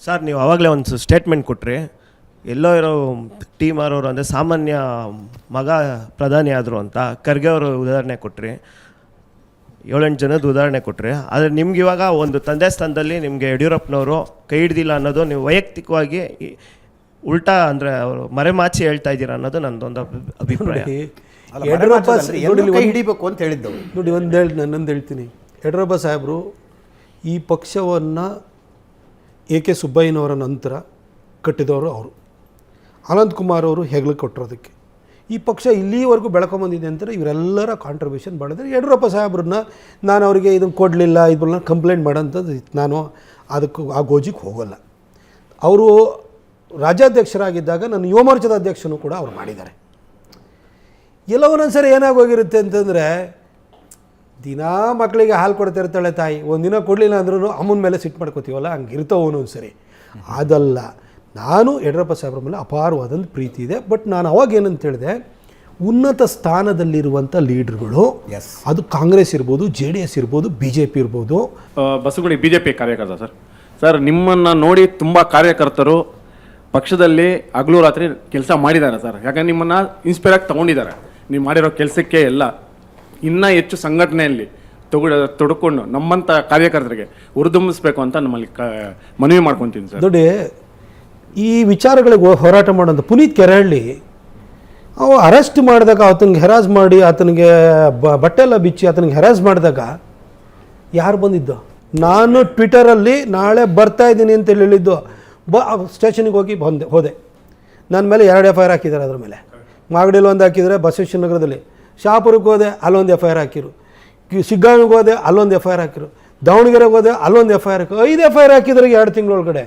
Sir ನೀವು ಆವಾಗಲೇ ಒಂದು ಸ್ಟೇಟ್ಮೆಂಟ್ ಕೊಟ್ರಿ. ಎಲ್ಲೋ ಇರೋ ಟೀಮ್ ಆರೋರು ಅಂದರೆ ಸಾಮಾನ್ಯ ಮಗ ಪ್ರಧಾನಿ ಆದರು ಅಂತ ಖರ್ಗೆ ಅವರು ಉದಾಹರಣೆ ಕೊಟ್ರಿ. ಏಳೆಂಟು ಜನದ ಉದಾಹರಣೆ ಕೊಟ್ರಿ. ಆದರೆ ನಿಮ್ಗೆ ಇವಾಗ ಒಂದು ತಂದೆ ಸ್ಥಾನದಲ್ಲಿ ನಿಮಗೆ ಯಡಿಯೂರಪ್ಪನವರು ಕೈ ಹಿಡ್ದಿಲ್ಲ ಅನ್ನೋದು ನೀವು ವೈಯಕ್ತಿಕವಾಗಿ ಉಲ್ಟಾ ಅಂದರೆ ಅವರು ಮರೆಮಾಚಿ ಹೇಳ್ತಾ ಇದ್ದೀರಾ ಅನ್ನೋದು ನನ್ನದೊಂದು ಅಭಿ- ಅಭಿಪ್ರಾಯ. ಯಡಿಯೂರಪ್ಪ ಹಿಡಿಬೇಕು ಅಂತ ಹೇಳಿದ್ದವು ನೋಡಿ ಒಂದು ಹೇಳಿ ನಾನೊಂದು ಹೇಳ್ತೀನಿ. ಯಡಿಯೂರಪ್ಪ ಸಾಹೇಬರು ಈ ಪಕ್ಷವನ್ನು ಎ ಕೆ ಸುಬ್ಬಯ್ಯನವರ ನಂತರ ಕಟ್ಟಿದವರು ಅವರು. ಅನಂತಕುಮಾರ್ ಅವರು ಹೆಗಲು ಕೊಟ್ಟಿರೋದಕ್ಕೆ. ಈ ಪಕ್ಷ ಇಲ್ಲಿವರೆಗೂ ಬೆಳ್ಕೊಂಬಂದಿದೆ ಅಂತಾರೆ ಇವರೆಲ್ಲರ ಕಾಂಟ್ರಿಬ್ಯೂಷನ್ ಮಾಡಿದ್ರೆ ಯಡಿಯೂರಪ್ಪ ಸಾಹೇಬ್ರನ್ನ ನಾನು ಅವರಿಗೆ ಇದನ್ನು ಕೊಡಲಿಲ್ಲ ಇದನ್ನ ಕಂಪ್ಲೇಂಟ್ ಮಾಡೋಂಥದ್ದು ನಾನು ಅದಕ್ಕೆ ಆ ಗೋಜಿಗೆ ಹೋಗೋಲ್ಲ. ಅವರು ರಾಜ್ಯಾಧ್ಯಕ್ಷರಾಗಿದ್ದಾಗ ನನ್ನ ಯುವ ಮೋರ್ಚಾದ ಅಧ್ಯಕ್ಷನೂ ಕೂಡ ಅವ್ರು ಮಾಡಿದ್ದಾರೆ. ಎಲ್ಲೋ ಒಂದೊಂದು ಸರಿ ಏನಾಗೋಗಿರುತ್ತೆ ಅಂತಂದರೆ ದಿನಾ ಮಕ್ಕಳಿಗೆ ಹಾಲು ಕೊಡ್ತಾ ಇರ್ತಾಳೆ ತಾಯಿ. ಒಂದಿನ ಕೊಡಲಿಲ್ಲ ಅಂದ್ರೂ ಅಮ್ಮನ ಮೇಲೆ ಸಿಟ್ಟು ಮಾಡ್ಕೋತೀವಲ್ಲ ಹಂಗೆ ಇರ್ತಾವ ಒಂದೊಂದು ಸರಿ ಅದಲ್ಲ ನಾನು ಯಡಿಯೂರಪ್ಪ ಸಾಹೇಬ್ರ ಮೇಲೆ ಅಪಾರವಾದಂಥ ಪ್ರೀತಿ ಇದೆ. ಬಟ್ ನಾನು ಅವಾಗ ಏನಂತ ಹೇಳಿದೆ ಉನ್ನತ ಸ್ಥಾನದಲ್ಲಿರುವಂಥ ಲೀಡರ್ಗಳು ಎಸ್ ಅದು ಕಾಂಗ್ರೆಸ್ ಇರ್ಬೋದು ಜೆ ಡಿ ಎಸ್ ಇರ್ಬೋದು ಬಿ ಜೆ ಪಿ ಇರ್ಬೋದು. ಬಸಗುಡಿ ಬಿ ಜೆ ಪಿ ಕಾರ್ಯಕರ್ತ ಸರ್. ಸರ್ ನಿಮ್ಮನ್ನು ನೋಡಿ ತುಂಬ ಕಾರ್ಯಕರ್ತರು ಪಕ್ಷದಲ್ಲಿ ಹಗಲು ರಾತ್ರಿ ಕೆಲಸ ಮಾಡಿದ್ದಾರೆ ಸರ್. ಯಾಕಂದ್ರೆ ನಿಮ್ಮನ್ನು ಇನ್ಸ್ಪೈರ್ ಆಗಿ ತೊಗೊಂಡಿದ್ದಾರೆ. ನೀವು ಮಾಡಿರೋ ಕೆಲಸಕ್ಕೆ ಎಲ್ಲ. ಇನ್ನೂ ಹೆಚ್ಚು ಸಂಘಟನೆಯಲ್ಲಿ ತೊಗೊಂಡು, ತೊಡ್ಕೊಂಡು ನಮ್ಮಂಥ ಕಾರ್ಯಕರ್ತರಿಗೆ ಹುರಿದುಂಬಿಸ್ಬೇಕು ಅಂತ ನಮ್ಮಲ್ಲಿ ಕ, ಮನವಿ ಮಾಡ್ಕೊತೀನಿ ಸರ್. ದೊಡ್ಡ ಈ ವಿಚಾರಗಳಿಗೆ ಹೋರಾಟ ಮಾಡೋಂಥ ಪುನೀತ್ ಕೆರಳ್ಳಿ, ಅವ ಅರೆಸ್ಟ್ ಮಾಡಿದಾಗ ಆತನಿಗೆ ಹೆರಾಸ್ ಮಾಡಿ, ಆತನಿಗೆ ಬ ಬಟ್ಟೆ ಎಲ್ಲ ಬಿಚ್ಚಿ ಆತನಿಗೆ ಹೆರಾಸ್ ಮಾಡಿದಾಗ ಯಾರು ಬಂದಿದ್ದು? ನಾನು ಟ್ವಿಟರಲ್ಲಿ ನಾಳೆ ಬರ್ತಾ ಇದ್ದೀನಿ ಅಂತ ಹೇಳಿದ್ದು, ಬ, ಸ್ಟೇಷನಿಗೆ ಹೋಗಿ ಬಂದೆ, ಹೋದೆ. ನನ್ನ ಮೇಲೆ ಎರಡು ಎಫ್ ಐ ಆರ್ ಹಾಕಿದ್ದಾರೆ ಅದ್ರ ಮೇಲೆ. ಮಾಗಡಿಲಿ ಒಂದು ಹಾಕಿದರೆ ಬಸವೇಶ್ವರ ನಗರದಲ್ಲಿ. ಶಾಪುರಕ್ಕೆ ಹೋದೆ ಅಲ್ಲೊಂದು ಎಫ್ ಐ ಆರ್ ಹಾಕಿರು. ಸಿಗ್ಗಾಮಿಗೆ ಹೋದೆ ಅಲ್ಲೊಂದು ಎಫ್ ಐ ಆರ್ ಹಾಕಿರು. ದಾವಣಗೆರೆಗೆ ಹೋದೆ ಅಲ್ಲೊಂದು ಎಫ್ ಐ ಆರ್ ಹಾಕಿ ಐದು ಎಫ್ ಐ ಆರ್ ಹಾಕಿದ್ರೆ ಎರಡು ತಿಂಗಳೊಳಗಡೆ.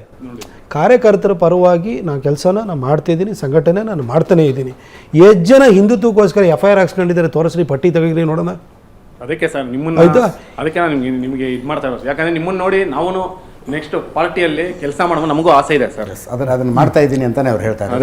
ಕಾರ್ಯಕರ್ತರ ಪರವಾಗಿ ನಾನು ಕೆಲಸನ ನಾನು ಮಾಡ್ತಿದ್ದೀನಿ ಸಂಘಟನೆ ನಾನು ಮಾಡ್ತಾನೇ ಇದ್ದೀನಿ. ಎಷ್ಟು ಜನ ಹಿಂದುತ್ವಕ್ಕೋಸ್ಕರ ಎಫ್ ಐ ಆರ್ ಹಾಕ್ಸ್ಕೊಂಡಿದ್ದಾರೆ ತೋರಿಸ್ರಿ ಪಟ್ಟಿ ತೆಗೀರಿ ನೋಡೋಣ. ಅದಕ್ಕೆ ಸರ್ ನಿಮ್ಮನ್ನು ಆಯ್ತಾ? ಅದಕ್ಕೆ ನಾನು ನಿಮ್ಗೆ ನಿಮಗೆ ಇದು ಮಾಡ್ತಾ ಇರೋದು. ಯಾಕಂದ್ರೆ ನಿಮ್ಮನ್ನು ನೋಡಿ ನಾವು ನೆಕ್ಸ್ಟ್ ಪಾರ್ಟಿಯಲ್ಲಿ ಕೆಲಸ ಮಾಡೋದು ನಮಗೂ ಆಸೆ ಇದೆ ಸರ್. ಅದನ್ನ ಅದನ್ನ ಮಾಡ್ತಾ ಇದ್ದೀನಿ ಅಂತಾನೆ ಅವ್ರು ಹೇಳ್ತಾರೆ